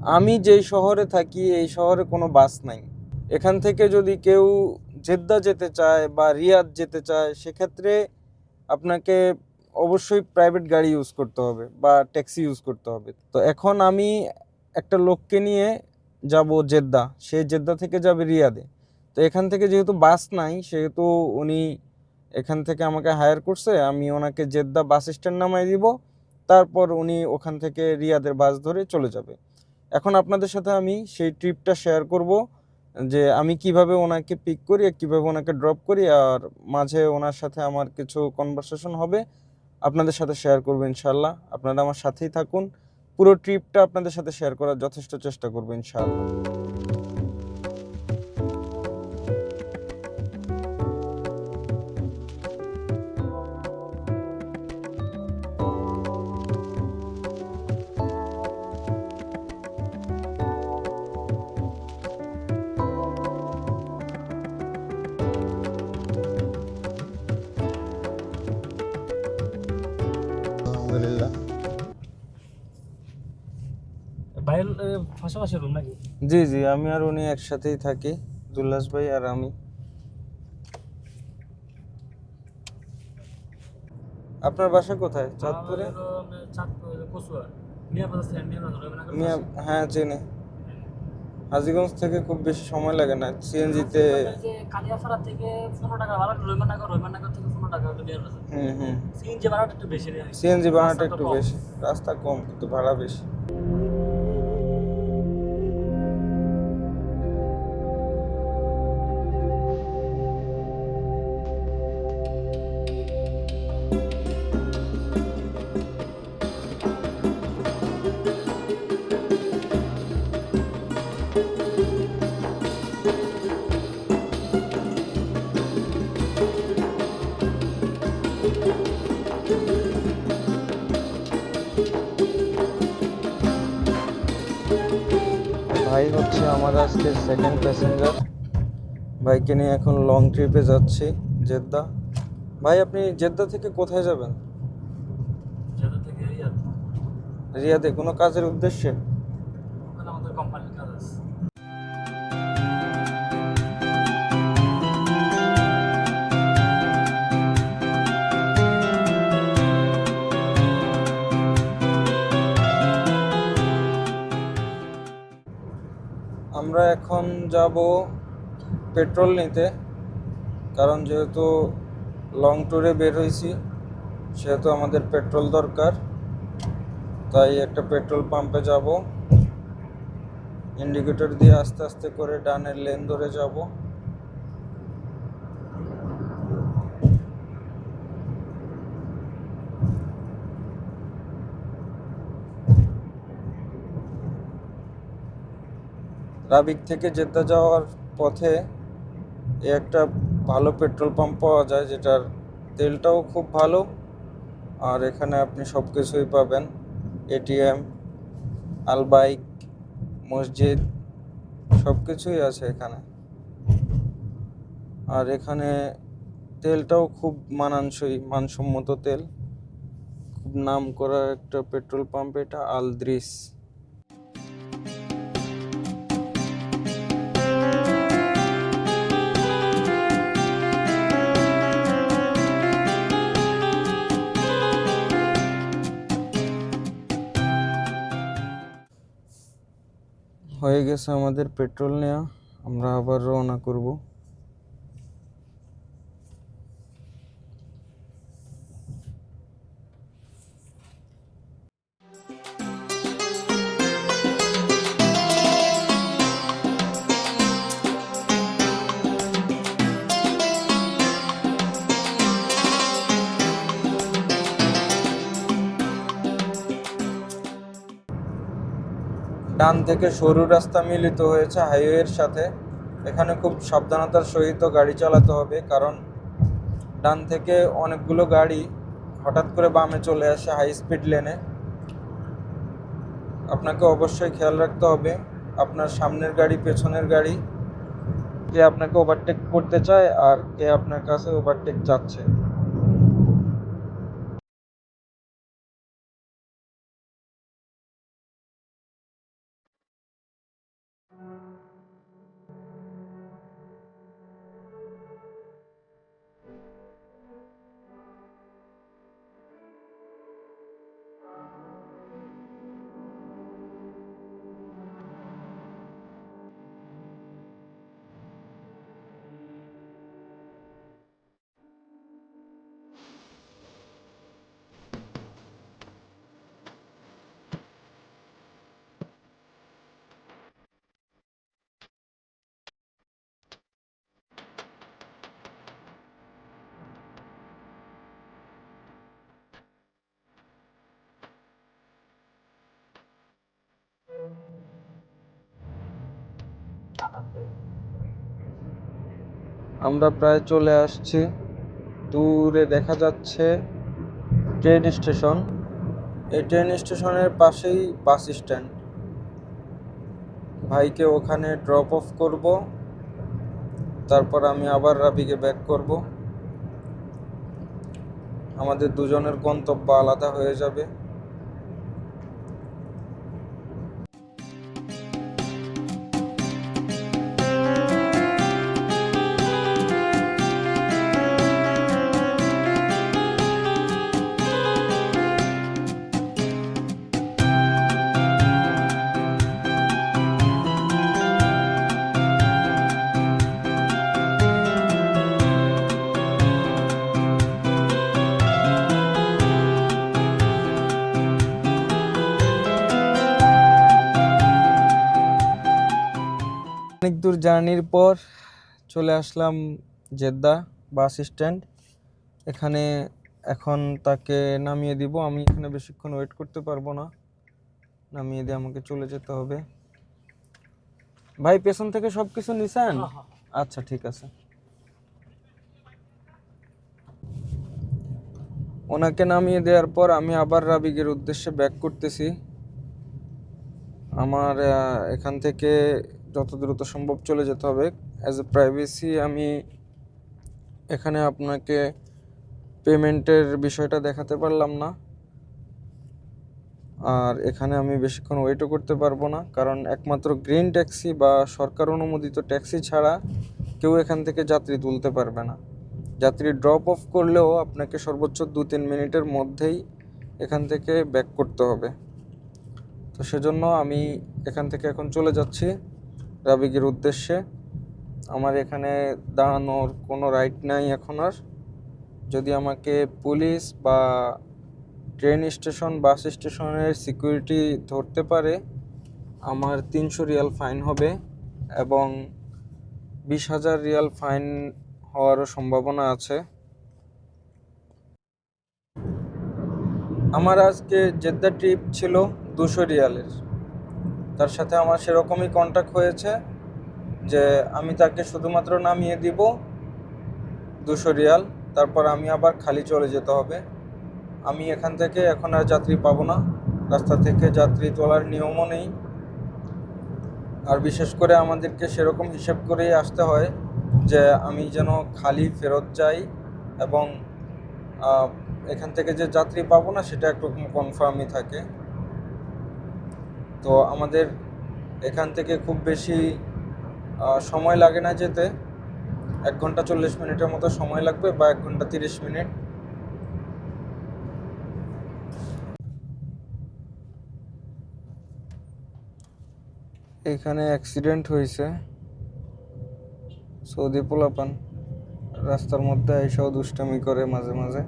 আমি যেই শহরে থাকি, এই শহরে কোনো বাস নাই। এখান থেকে যদি কেউ জেদ্দা যেতে চায় বা রিয়াদ যেতে চায়, সেক্ষেত্রে আপনাকে অবশ্যই প্রাইভেট গাড়ি ইউজ করতে হবে বা ট্যাক্সি ইউজ করতে হবে। তো এখন আমি একটা লোককে নিয়ে যাব জেদ্দা। সে জেদ্দা থেকে যাবে রিয়াদে। তো এখান থেকে যেহেতু বাস নাই, সেহেতু উনি এখান থেকে আমাকে হায়ার করছে, আমি ওনাকে জেদ্দা বাস স্ট্যান্ড নামাই দিব। তারপর উনি ওখান থেকে রিয়াদের বাস ধরে চলে যাবে। এখন আপনাদের সাথে আমি সেই ট্রিপটা শেয়ার করব, যে আমি কীভাবে ওনাকে পিক করি আর কীভাবে ওনাকে ড্রপ করি, আর মাঝে ওনার সাথে আমার কিছু কনভারসেশন হবে, আপনাদের সাথে শেয়ার করব ইনশাল্লাহ আপনারা আমার সাথেই থাকুন। পুরো ট্রিপটা আপনাদের সাথে শেয়ার করার যথেষ্ট চেষ্টা করব ইনশাআল্লাহ। আলহামদুলিল্লাহ বাইরের পাশাপাশি রুম নাকি? জি জি আমি আর উনি একসাথেই থাকি জুল্লাস ভাই আর আমি। আপনার বাসা কোথায়? চাঁদপুরে? মানে, চাঁদপুর কচুয়া। মিয়া হ্যাঁ চিনি। হাজিগঞ্জ থেকে খুব বেশি সময় লাগে না। সিএনজিতে যে কালিয়াপাড়া থেকে পনেরো টাকা ভাড়া রহিমানগর রহিমানগর থেকে পনেরো টাকা হুম হুম। সিএনজি ভাড়াটা একটু বেশি সিএনজি ভাড়াটা একটু বেশি রাস্তা কম কিন্তু ভাড়া বেশি। ভাই হচ্ছে আমার আজকে সেকেন্ড প্যাসেঞ্জার বাইকে নিয়ে এখন লং ট্রিপে যাচ্ছি জেদ্দা। ভাই আপনি জেদ্দা থেকে কোথায় যাবেন? রিয়াদে। কোনো কাজের উদ্দেশ্যে? আমাদের কোম্পানির আমরা এখন যাব পেট্রোল নিতে, কারণ যেহেতু লং ট্যুরে বের হয়েছি, সেহেতু আমাদের পেট্রোল দরকার। তাই একটা পেট্রোল পাম্পে যাব। ইন্ডিকেটর দিয়ে আস্তে আস্তে করে ডানের লেন ধরে যাব। রাবিক থেকে জেদ্দা যাওয়ার পথে একটা ভালো পেট্রোল পাম্প পাওয়া যায়, যেটার তেলটাও খুব ভালো। আর এখানে আপনি সব কিছুই পাবেন। এটিএম, আলবাইক, মসজিদ সব কিছুই আছে এখানে। আর এখানে তেলটাও খুব মানানসই, মানসম্মত তেল। খুব নাম করা একটা পেট্রোল পাম্প, এটা আলদ্রিস। হয়ে গেছে আমাদের পেট্রোল নেওয়া আমরা আবার রওনা করব। ডান থেকে সরু রাস্তা মিলিত হয়েছে হাইওয়ের সাথে। এখানে খুব সাবধানতার সহিত গাড়ি চালাতে হবে, কারণ ডান থেকে অনেকগুলো গাড়ি হঠাৎ করে বামে চলে আসে হাই স্পিড লেনে আপনাকে অবশ্যই খেয়াল রাখতে হবে, আপনার সামনের গাড়ি, পেছনের গাড়ি, কে আপনাকে ওভারটেক করতে চায় আর কে আপনার কাছে ওভারটেক যাচ্ছে। আমরা প্রায় চলে আসছি। দূরে দেখা যাচ্ছে ট্রেন স্টেশন। এই ট্রেন স্টেশনের পাশেই বাস স্ট্যান্ড। ভাইকে ওখানে ড্রপ অফ করব। তারপর আমি আবার রাবিকে ব্যাক করব। আমাদের দুজনের গন্তব্য আলাদা হয়ে যাবে। দূর জার্নির পর চলে আসলাম জেদ্দা বাস স্ট্যান্ড। এখানে এখন তাকে নামিয়ে দিব। আমি এখানে বেশিক্ষণ ওয়েট করতে পারব না। নামিয়ে দিয়ে আমাকে চলে যেতে হবে। ভাই পেছন থেকে সব কিছু নিছেন আচ্ছা ঠিক আছে। ওনাকে নামিয়ে দেওয়ার পর আমি আবার রাবিগের উদ্দেশ্যে ব্যাক করতেছি। আমার এখান থেকে যত দ্রুত সম্ভব চলে যেতে হবে। অ্যাজ এ প্রাইভেসি আমি এখানে আপনাকে পেমেন্টের বিষয়টা দেখাতে পারলাম না। আর এখানে আমি বেশিক্ষণ ওয়েটও করতে পারব না, কারণ একমাত্র গ্রিন ট্যাক্সি বা সরকার অনুমোদিত ট্যাক্সি ছাড়া কেউ এখান থেকে যাত্রী তুলতে পারবে না। যাত্রী ড্রপ অফ করলেও আপনাকে সর্বোচ্চ দু তিন মিনিটের মধ্যেই এখান থেকে ব্যাক করতে হবে। তো সেজন্য আমি এখান থেকে এখন চলে যাচ্ছি। রাবিগের উদ্দেশ্যে। আমার এখানে দাঁড়ানোর কোনো রাইট নাই এখন আর। যদি আমাকে পুলিশ বা ট্রেন স্টেশন বাস স্টেশনের সিকিউরিটি ধরতে পারে, আমার তিনশো রিয়াল ফাইন হবে এবং বিশ হাজার রিয়াল ফাইন হওয়ারও সম্ভাবনা আছে। আমার আজকে জেদ্দা ট্রিপ ছিল দুশো রিয়ালের। তার সাথে আমার সেরকমই কন্ট্যাক্ট হয়েছে যে আমি তাকে শুধুমাত্র নামিয়ে দিব দুশো রিয়াল, তারপর আমি আবার খালি চলে যেতে হবে। আমি এখান থেকে এখন আর যাত্রী পাবো না। রাস্তা থেকে যাত্রী তোলার নিয়মও নেই। আর বিশেষ করে আমাদেরকে সেরকম হিসেব করেই আসতে হয় যে আমি যেন খালি ফেরত যাই এবং এখান থেকে যে যাত্রী পাবো না সেটা একটু কনফার্মই থাকে। তো আমাদের এখান থেকে খুব বেশি সময় লাগে না যেতে। এক ঘণ্টা চল্লিশ মিনিটের মতো সময় লাগবে বা এক ঘণ্টা তিরিশ মিনিট। এখানে অ্যাক্সিডেন্ট হয়েছে। সৌদি পোলাপান, রাস্তার মধ্যে এসেও দুষ্টামি করে মাঝে মাঝে।